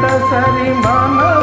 சரி மனோ